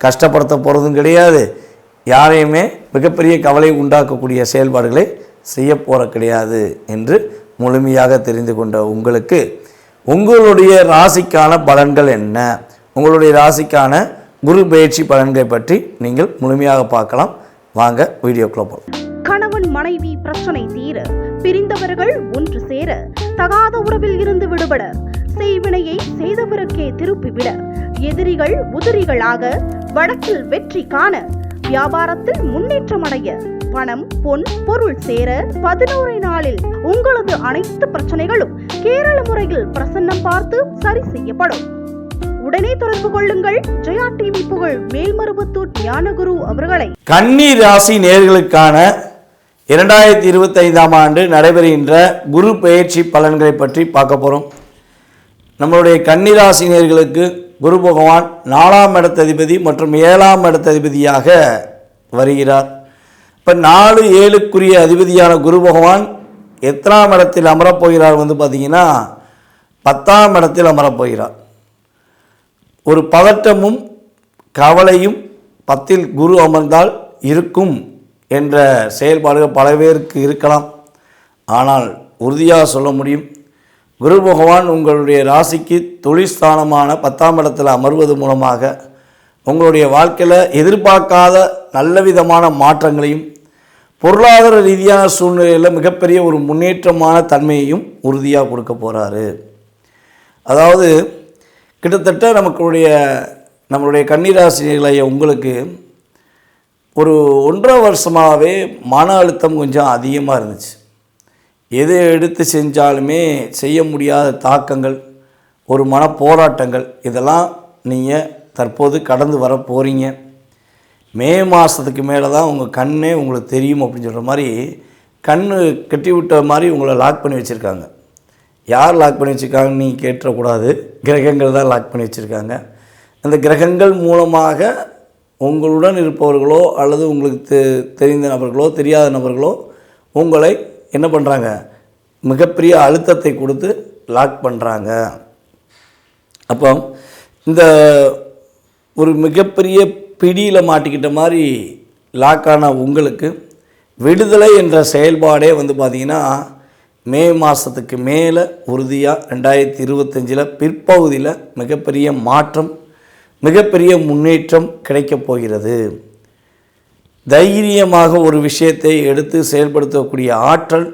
கஷ்டப்படுத்த போகிறதும் கிடையாது. யாரையுமே மிகப்பெரிய கவலை உண்டாக்கக்கூடிய செயல்பாடுகளை செய்ய போகிற கிடையாது என்று முழுமையாக தெரிந்து கொண்ட உங்களுக்கு உங்களுடைய ராசிக்கான பலன்கள் என்ன? உங்களுடைய ராசிக்கான குரு பயிற்சி பலன்களை பற்றி நீங்கள் முழுமையாக பார்க்கலாம். வாங்க வீடியோக்குள்ள போகலாம் கணவன் மனைவி பிரச்சனை தீர பிரிந்தவர்கள் ஒன்று சேர தகாத உறவில் இருந்து விடுபட செய்வினையை செய்தவருக்கே திருப்பிவிட எதிரிகள் உதிரிகளாக வடக்கில் வெற்றி காண வியாபாரத்தில் முன்னேற்றம் அடைய பணம் பொன் பொருள் சேர பதினோரு நாளில் உங்களது அனைத்து பிரச்சனைகளும் கேரள முறையில் பிரசன்னம் பார்த்து சரி செய்யப்படும். உடனே தொடர்பு கொள்ளுங்கள். ஜெயா டிவி புகழ் மேல்மருவத்தூர் ஞானகுரு அவர்களை. கன்னி ராசி நேர்களுக்கான இரண்டாயிரத்தி இருபத்தைந்தாம் ஆண்டு நடைபெறுகின்ற குரு பெயர்ச்சி பலன்களை பற்றி பார்க்க போகிறோம் நம்மளுடைய கன்னிராசி நேர்களுக்கு குரு பகவான் நாலாம் இடத்ததிபதி மற்றும் ஏழாம் இடத்ததிபதியாக வருகிறார். இப்போ நாலு ஏழுக்குரிய அதிபதியான குரு பகவான் எத்தனாம் இடத்தில் அமரப்போகிறார் வந்து பார்த்தீங்கன்னா பத்தாம் இடத்தில் அமரப்போகிறார். ஒரு பதட்டமும் கவலையும் பத்தில் குரு அமர்ந்தால் இருக்கும் என்ற செயல்பாடுகள் பல பேருக்கு இருக்கலாம். ஆனால் உறுதியாக சொல்ல முடியும் குரு பகவான் உங்களுடைய ராசிக்கு தொழிற்ஸ்தானமான பத்தாம் இடத்தில் அமர்வது மூலமாக உங்களுடைய வாழ்க்கையில் எதிர்பார்க்காத நல்ல விதமான மாற்றங்களையும் பொருளாதார ரீதியான சூழ்நிலையில் மிகப்பெரிய ஒரு முன்னேற்றமான தன்மையையும் உறுதியாக கொடுக்க போகிறாரு அதாவது கிட்டத்தட்ட நமக்குடைய நம்மளுடைய கன்னிராசினிகளைய உங்களுக்கு ஒரு ஒன்றரை வருஷமாகவே மன அழுத்தம் கொஞ்சம் அதிகமாக இருந்துச்சு. எதை எடுத்து செஞ்சாலுமே செய்ய முடியாத தாக்கங்கள் ஒரு மன போராட்டங்கள் இதெல்லாம் நீங்கள் தற்போது கடந்து வர போகிறீங்க மே மாதத்துக்கு மேலே தான் உங்கள் கண்ணே உங்களுக்கு தெரியும் அப்படின்னு சொல்கிற மாதிரி கண் கட்டி விட்ட மாதிரி உங்களை லாக் பண்ணி வச்சுருக்காங்க. யார் லாக் பண்ணி வச்சுருக்காங்கன்னு நீங்கள் கேட்டக்கூடாது கிரகங்கள் தான் லாக் பண்ணி வச்சுருக்காங்க. அந்த கிரகங்கள் மூலமாக உங்களுடன் இருப்பவர்களோ அல்லது உங்களுக்கு தெ தெரிந்த நபர்களோ தெரியாத நபர்களோ உங்களை என்ன பண்ணுறாங்க மிகப்பெரிய அழுத்தத்தை கொடுத்து லாக் பண்ணுறாங்க அப்போ இந்த ஒரு மிகப்பெரிய பிடியில் மாட்டிக்கிட்ட மாதிரி லாக்கான உங்களுக்கு விடுதலை என்ற செயல்பாடே வந்து பார்த்திங்கன்னா மே மாதத்துக்கு மேலே உறுதியாக ரெண்டாயிரத்தி இருபத்தஞ்சில் பிற்பகுதியில் மிகப்பெரிய மாற்றம் மிகப்பெரிய முன்னேற்றம் கிடைக்கப் போகிறது. தைரியமாக ஒரு விஷயத்தை எடுத்து செயல்படுத்தக்கூடிய ஆற்றல்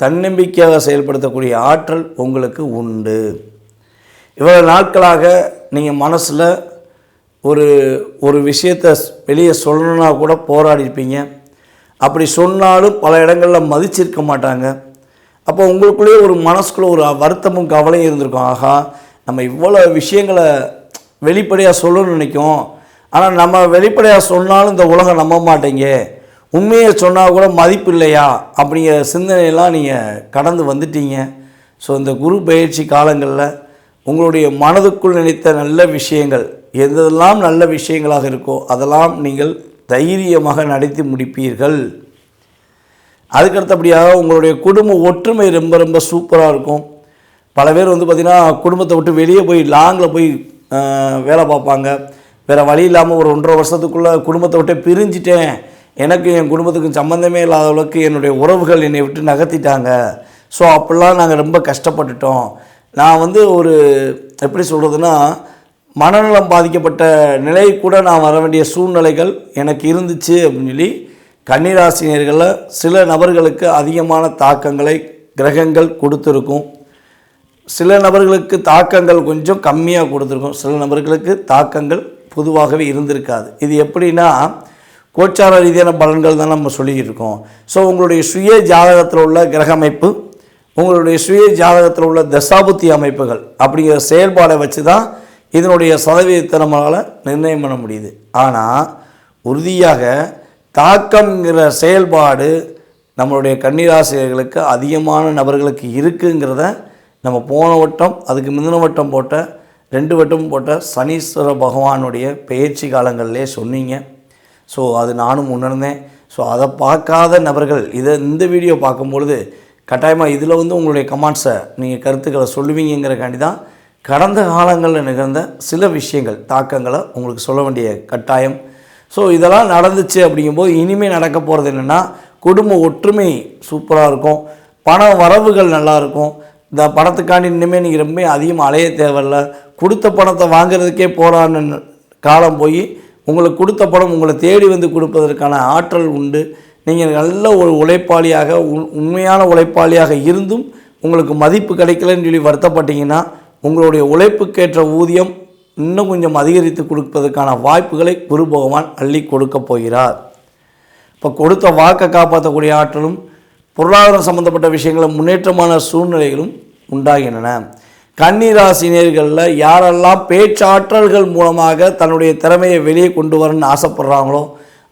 தன்னம்பிக்கையாக செயல்படுத்தக்கூடிய ஆற்றல் உங்களுக்கு உண்டு. இவ்வளவு நாட்களாக நீங்கள் மனசில் ஒரு ஒரு விஷயத்தை வெளியே சொல்லணுன்னா கூட போராடிருப்பீங்க. அப்படி சொன்னாலும் பல இடங்களில் மதிச்சிருக்க மாட்டாங்க. அப்போ உங்களுக்குள்ளேயே ஒரு மனசுக்குள்ளே ஒரு வருத்தமும் கவலையும் இருந்திருக்கும். ஆகா நம்ம இவ்வளோ விஷயங்களை வெளிப்படையாக சொல்லணும்னு நினைக்கும். ஆனால் நம்ம வெளிப்படையாக சொன்னாலும் இந்த உலகம் நம்ப மாட்டேங்க. உண்மையை சொன்னால் கூட மதிப்பு இல்லையா அப்படிங்கிற சிந்தனையெல்லாம் நீங்கள் கடந்து வந்துட்டீங்க. ஸோ இந்த குரு பயிற்சி காலங்களில் உங்களுடைய மனதுக்குள் நினைத்த நல்ல விஷயங்கள் எதெல்லாம் நல்ல விஷயங்களாக இருக்கோ அதெல்லாம் நீங்கள் தைரியமாக நடத்தி முடிப்பீர்கள். அதுக்கடுத்தபடியாக உங்களுடைய குடும்ப ஒற்றுமை ரொம்ப ரொம்ப சூப்பராக இருக்கும். பல பேர் வந்து பார்த்திங்கன்னா குடும்பத்தை விட்டு வெளியே போய் லாங்கில் போய் வேலை பார்ப்பாங்க. வேறு வழி இல்லாமல் ஒரு ஒன்றரை வருஷத்துக்குள்ளே குடும்பத்தை விட்டே பிரிஞ்சிட்டேன். எனக்கு என் குடும்பத்துக்கும் சம்மந்தமே இல்லாத அளவுக்கு என்னுடைய உறவுகள் என்னை விட்டு நகர்த்திட்டாங்க. ஸோ அப்படிலாம் நாங்கள் ரொம்ப கஷ்டப்பட்டுட்டோம். நான் வந்து ஒரு எப்படி சொல்கிறதுனா மனநலம் பாதிக்கப்பட்ட நிலை கூட நான் வர வேண்டிய சூழ்நிலைகள் எனக்கு இருந்துச்சு அப்படின்னு சொல்லி கன்னிராசினியர்களில் சில நபர்களுக்கு அதிகமான தாக்கங்களை கிரகங்கள் கொடுத்துருக்கும். சில நபர்களுக்கு தாக்கங்கள் கொஞ்சம் கம்மியாக கொடுத்துருக்கும். சில நபர்களுக்கு தாக்கங்கள் பொதுவாகவே இருந்திருக்காது. இது எப்படின்னா கோச்சார ரீதியான பலன்கள் தான் நம்ம சொல்லிக்கிட்டு இருக்கோம் ஸோ உங்களுடைய சுய ஜாதகத்தில் உள்ள கிரக அமைப்பு உங்களுடைய சுய ஜாதகத்தில் உள்ள தசாபுத்தி அமைப்புகள் அப்படிங்கிற செயல்பாடை வச்சு தான் இதனுடைய சதவீதத்தை நம்மளால் நிர்ணயம் பண்ண முடியுது. ஆனால் உறுதியாக தாக்கம்ங்கிற செயல்பாடு நம்மளுடைய கன்னிராசிரியர்களுக்கு அதிகமான நபர்களுக்கு இருக்குங்கிறத நம்ம போன வட்டம் அதுக்கு முந்தின வட்டம் போட்ட ரெண்டு வட்டம் போட்ட சனீஸ்வர பகவானுடைய பயிற்சி காலங்களிலே சொன்னீங்க. ஸோ அது நானும் உணர்ந்தேன். ஸோ அதை பார்க்காத நபர்கள் இதை இந்த வீடியோ பார்க்கும்பொழுது கட்டாயமாக இதில் வந்து உங்களுடைய கமெண்ட்ஸை நீங்கள் கருத்துக்களை சொல்லுவீங்கிறக்காண்டி தான் கடந்த காலங்களில் நிகழ்ந்த சில விஷயங்கள் தாக்கங்களை உங்களுக்கு சொல்ல வேண்டிய கட்டாயம். ஸோ இதெல்லாம் நடந்துச்சு அப்படிங்கும்போது இனிமேல் நடக்க போகிறது என்னென்னா குடும்ப ஒற்றுமை சூப்பராக இருக்கும். பண வரவுகள் நல்லா இருக்கும். இந்த பணத்துக்காண்டி இனிமேல் நீங்கள் ரொம்ப அதிகமாக அலைய தேவையில்ல. கொடுத்த பணத்தை வாங்குறதுக்கே போராடின காலம் போய் உங்களுக்கு கொடுத்த பணம் உங்களை தேடி வந்து கொடுப்பதற்கான ஆற்றல் உண்டு. நீங்கள் நல்ல ஒரு உழைப்பாளியாக உண்- உண்மையான உழைப்பாளியாக இருந்தும் உங்களுக்கு மதிப்பு கிடைக்கலன்னு சொல்லி வருத்தப்பட்டீங்கன்னா உங்களுடைய உழைப்புக்கேற்ற ஊதியம் இன்னும் கொஞ்சம் அதிகரித்து கொடுப்பதற்கான வாய்ப்புகளை குரு பகவான் அள்ளி கொடுக்கப் போகிறார். இப்போ கொடுத்த வாக்கை காப்பாற்றக்கூடிய ஆற்றலும் பொருளாதாரம் சம்பந்தப்பட்ட விஷயங்களும் முன்னேற்றமான சூழ்நிலைகளும் உண்டாகின்றன. கன்னிராசினியர்களில் யாரெல்லாம் பேச்சாற்றல்கள் மூலமாக தன்னுடைய திறமையை வெளியே கொண்டு வரணும்னு ஆசைப்படுறாங்களோ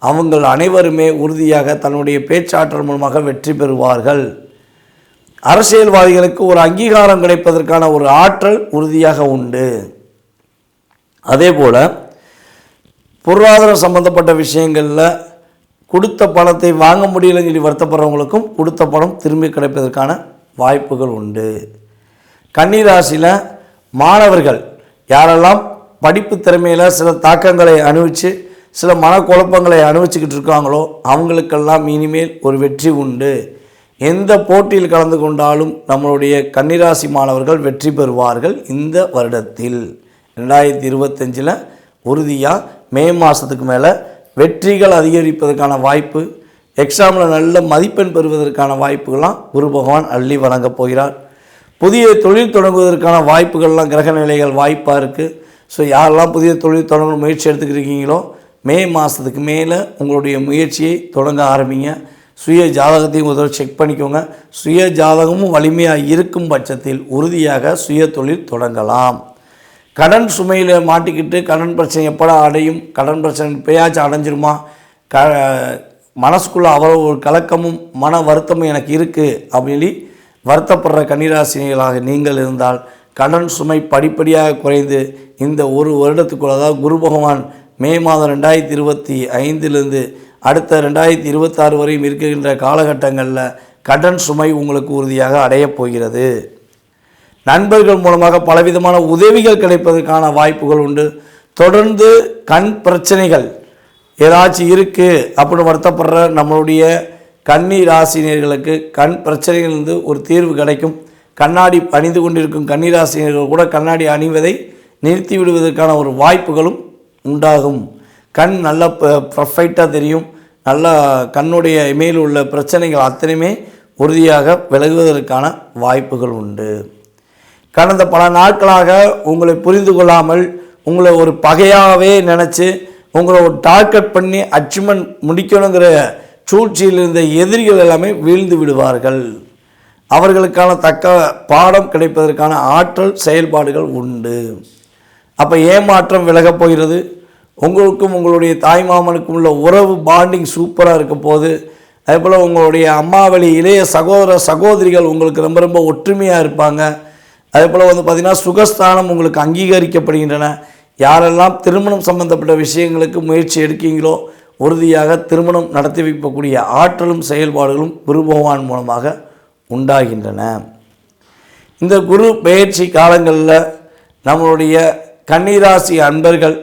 அவங்கள் அனைவருமே உறுதியாக தன்னுடைய பேச்சாற்றல் மூலமாக வெற்றி பெறுவார்கள். அரசியல்வாதிகளுக்கு ஒரு அங்கீகாரம் கிடைப்பதற்கான ஒரு ஆற்றல் உறுதியாக உண்டு. அதே போல் பொருளாதாரம் சம்பந்தப்பட்ட விஷயங்களில் கொடுத்த பணத்தை வாங்க முடியலைன்னு சொல்லி வருத்தப்படுறவங்களுக்கும் கொடுத்த பணம் திரும்பி கிடைப்பதற்கான வாய்ப்புகள் உண்டு. கன்னிராசியில் மாணவர்கள் யாரெல்லாம் படிப்பு திறமையில் சில தாக்கங்களை அனுபவித்து சில மனக்குழப்பங்களை அனுபவிச்சுக்கிட்டு இருக்காங்களோ அவங்களுக்கெல்லாம் இனிமேல் ஒரு வெற்றி உண்டு. எந்த போட்டியில் கலந்து கொண்டாலும் நம்மளுடைய கன்னிராசி மாணவர்கள் வெற்றி பெறுவார்கள் இந்த வருடத்தில். ரெண்டாயிரத்தி இருபத்தஞ்சில் உறுதியாக மே மாதத்துக்கு மேலே வெற்றிகள் அதிகரிப்பதற்கான வாய்ப்பு எக்ஸாமில் நல்ல மதிப்பெண் பெறுவதற்கான வாய்ப்புகள்லாம் குரு பகவான் அள்ளி வழங்கப் போகிறார். புதிய தொழில் தொடங்குவதற்கான வாய்ப்புகள்லாம் கிரக நிலைகள் வாய்ப்பாக இருக்குது ஸோ யாரெல்லாம் புதிய தொழில் தொடங்க முயற்சி எடுத்துக்கிருக்கீங்களோ மே மாதத்துக்கு மேலே உங்களுடைய முயற்சியை தொடங்க ஆரம்பிங்க. சுய ஜாதகத்தையும் ஒரு செக் பண்ணிக்கோங்க. சுய ஜாதகமும் வலிமையாக இருக்கும் பட்சத்தில் உறுதியாக சுய தொழில் தொடங்கலாம். கடன் சுமையில் மாட்டிக்கிட்டு கடன் பிரச்சனை எப்படா அடையும்? கடன் பிரச்சனை இப்போயாச்சும் அடைஞ்சிருமா? க மனசுக்குள்ளே அவ்வளோ ஒரு கலக்கமும் மன வருத்தமும் எனக்கு இருக்குது அப்படின்னு வருத்தப்படுற கன்னிராசினிகளாக நீங்கள் இருந்தால் கடன் சுமை படிப்படியாக குறைந்து இந்த ஒரு வருடத்துக்குள்ள அதாவது குரு பகவான் மே மாதம் ரெண்டாயிரத்தி இருபத்தி ஐந்திலிருந்து அடுத்த ரெண்டாயிரத்தி இருபத்தாறு வரையும் இருக்கின்ற காலகட்டங்களில் கடன் சுமை உங்களுக்கு உறுதியாக அடையப் போகிறது. நண்பர்கள் மூலமாக பலவிதமான உதவிகள் கிடைப்பதற்கான வாய்ப்புகள் உண்டு. தொடர்ந்து கண் பிரச்சனைகள் ஏதாச்சும் இருக்குது அப்படின்னு வருத்தப்படுற நம்மளுடைய கன்னி ராசினியர்களுக்கு கண் பிரச்சனையிலிருந்து ஒரு தீர்வு கிடைக்கும். கண்ணாடி அணிந்து கொண்டிருக்கும் கன்னிராசினியர்கள் கூட கண்ணாடி அணிவதை நிறுத்தி விடுவதற்கான ஒரு வாய்ப்புகளும் உண்டாகும். கண் நல்ல ப்ரொஃபைட்டாக தெரியும். நல்லா கண்ணுடைய மேல் உள்ள பிரச்சனைகள் அத்தனையுமே உறுதியாக விலகுவதற்கான வாய்ப்புகள் உண்டு. கடந்த பல நாட்களாக உங்களை புரிந்து கொள்ளாமல் உங்களை ஒரு பகையாகவே நினச்சி உங்களை ஒரு டார்கெட் பண்ணி அச்சீவ்மெண்ட் முடிக்கணுங்கிற சூழ்ச்சியில் இருந்த எதிரிகள் எல்லாமே வீழ்ந்து விடுவார்கள். அவர்களுக்கான தக்க பாடம் கிடைப்பதற்கான ஆற்றல் செயல்பாடுகள் உண்டு. அப்போ ஏமாற்றம் விலகப் போகிறது. உங்களுக்கும் உங்களுடைய தாய்மாமனுக்கும் உள்ள உறவு பாண்டிங் சூப்பராக இருக்க போது அதே போல் உங்களுடைய அம்மாவளி இளைய சகோதர சகோதரிகள் உங்களுக்கு ரொம்ப ரொம்ப ஒற்றுமையாக இருப்பாங்க. அதே போல் வந்து பார்த்திங்கன்னா சுகஸ்தானம் உங்களுக்கு அங்கீகரிக்கப்படுகின்றன. யாரெல்லாம் திருமணம் சம்பந்தப்பட்ட விஷயங்களுக்கு முயற்சி எடுக்கீங்களோ உறுதியாக திருமணம் நடத்தி வைக்கக்கூடிய ஆற்றலும் செயல்பாடுகளும் குரு பகவான் மூலமாக உண்டாகின்றன. இந்த குரு பயிற்சி காலங்களில் நம்மளுடைய கன்னிராசி அன்பர்கள்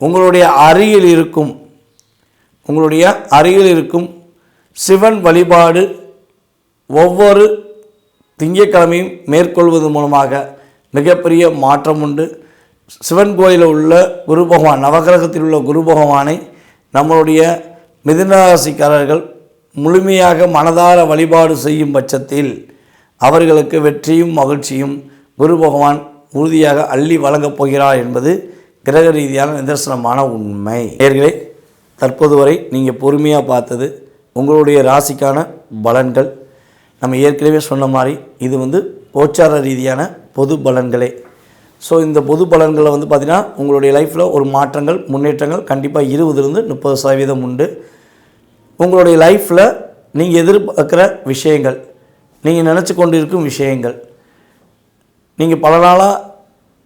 உங்களுடைய அருகில் இருக்கும் உங்களுடைய அருகில் இருக்கும் சிவன் வழிபாடு ஒவ்வொரு திங்கக்கிழமையும் மேற்கொள்வது மூலமாக மிகப்பெரிய மாற்றம் உண்டு. சிவன் கோயிலில் உள்ள குரு பகவான் நவகிரகத்தில் உள்ள குரு பகவானை நம்மளுடைய மிதுனராசிக்காரர்கள் முழுமையாக மனதார வழிபாடு செய்யும் பட்சத்தில் அவர்களுக்கு வெற்றியும் மகிழ்ச்சியும் குரு பகவான் உறுதியாக அள்ளி வழங்கப் போகிறார் என்பது கிரக ரீதியான நிதர்சனமான உண்மை. நேர்களே தற்போது வரை நீங்கள் பொறுமையாக பார்த்தது உங்களுடைய ராசிக்கான பலன்கள். நம்ம ஏற்கனவே சொன்ன மாதிரி இது வந்து கோச்சார ரீதியான பொது பலன்களே. ஸோ இந்த பொது பலன்களை வந்து பார்த்திங்கன்னா உங்களுடைய லைஃப்பில் ஒரு மாற்றங்கள் முன்னேற்றங்கள் கண்டிப்பாக இருபதுலேருந்து முப்பது சதவீதம் உண்டு. உங்களுடைய லைஃப்பில் நீங்கள் எதிர்பார்க்குற விஷயங்கள் நீங்கள் நினச்சி கொண்டு இருக்கும் விஷயங்கள் நீங்கள் பல நாளாக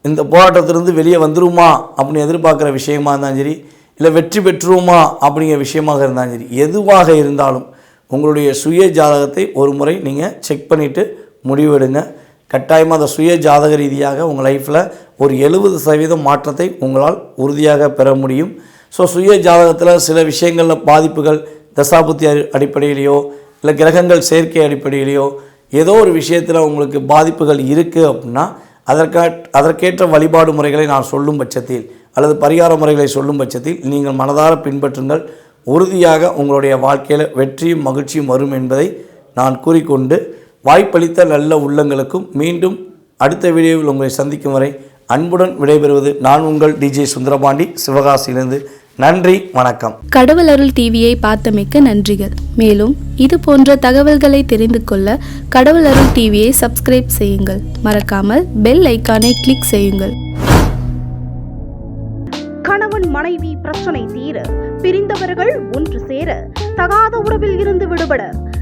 இந்த போராட்டத்திலிருந்து வெளியே வந்துருமா அப்படின்னு எதிர்பார்க்குற விஷயமா இருந்தாலும் சரி இல்லை வெற்றி பெற்றுருமா அப்படிங்கிற விஷயமாக இருந்தாலும் சரி எதுவாக இருந்தாலும் உங்களுடைய சுய ஜாதகத்தை ஒரு முறை நீங்கள் செக் பண்ணிவிட்டு முடிவெடுங்க. கட்டாயமாக அந்த சுய ஜாதக ரீதியாக உங்கள் லைஃப்பில் ஒரு எழுபது சதவீதம் மாற்றத்தை உங்களால் உறுதியாக பெற முடியும். ஸோ சுய ஜாதகத்தில் சில விஷயங்களில் பாதிப்புகள் தசாபுத்தி அடிப்படையிலேயோ அடிப்படையிலையோ இல்லை கிரகங்கள் சேர்க்கை அடிப்படையிலையோ ஏதோ ஒரு விஷயத்தில் உங்களுக்கு பாதிப்புகள் இருக்குது அப்படின்னா அதற்கா அதற்கேற்ற வழிபாடு முறைகளை நான் சொல்லும் பட்சத்தில் அல்லது பரிகார முறைகளை சொல்லும் பட்சத்தில் நீங்கள் மனதார பின்பற்றுங்கள். உறுதியாக உங்களுடைய வாழ்க்கையில் வெற்றியும் மகிழ்ச்சியும் வரும் என்பதை நான் கூறிக்கொண்டு வாய்ப்பளித்த நல்ல உள்ளங்களுக்கும் மீண்டும் அடுத்த வீடியோவில் உங்களை சந்திக்கும் வரை அன்புடன் விடைபெறுவது நான் உங்கள் டிஜே சுந்தரபாண்டி. சிவகாசியிலிருந்து நன்றி வணக்கம். கடவுள் அருள் டிவியை பார்த்தமைக்க நன்றிகள். மேலும் இது போன்ற தகவல்களை தெரிந்து கொள்ள கடவுள் அருள் டிவியை சப்ஸ்கிரைப் செய்யுங்கள். மறக்காமல் பெல் ஐக்கானை கிளிக் செய்யுங்கள். கணவன் மனைவி பிரச்சனை தீர பிரிந்தவர்கள் ஒன்று சேர தகாத உறவில் இருந்து விடுபட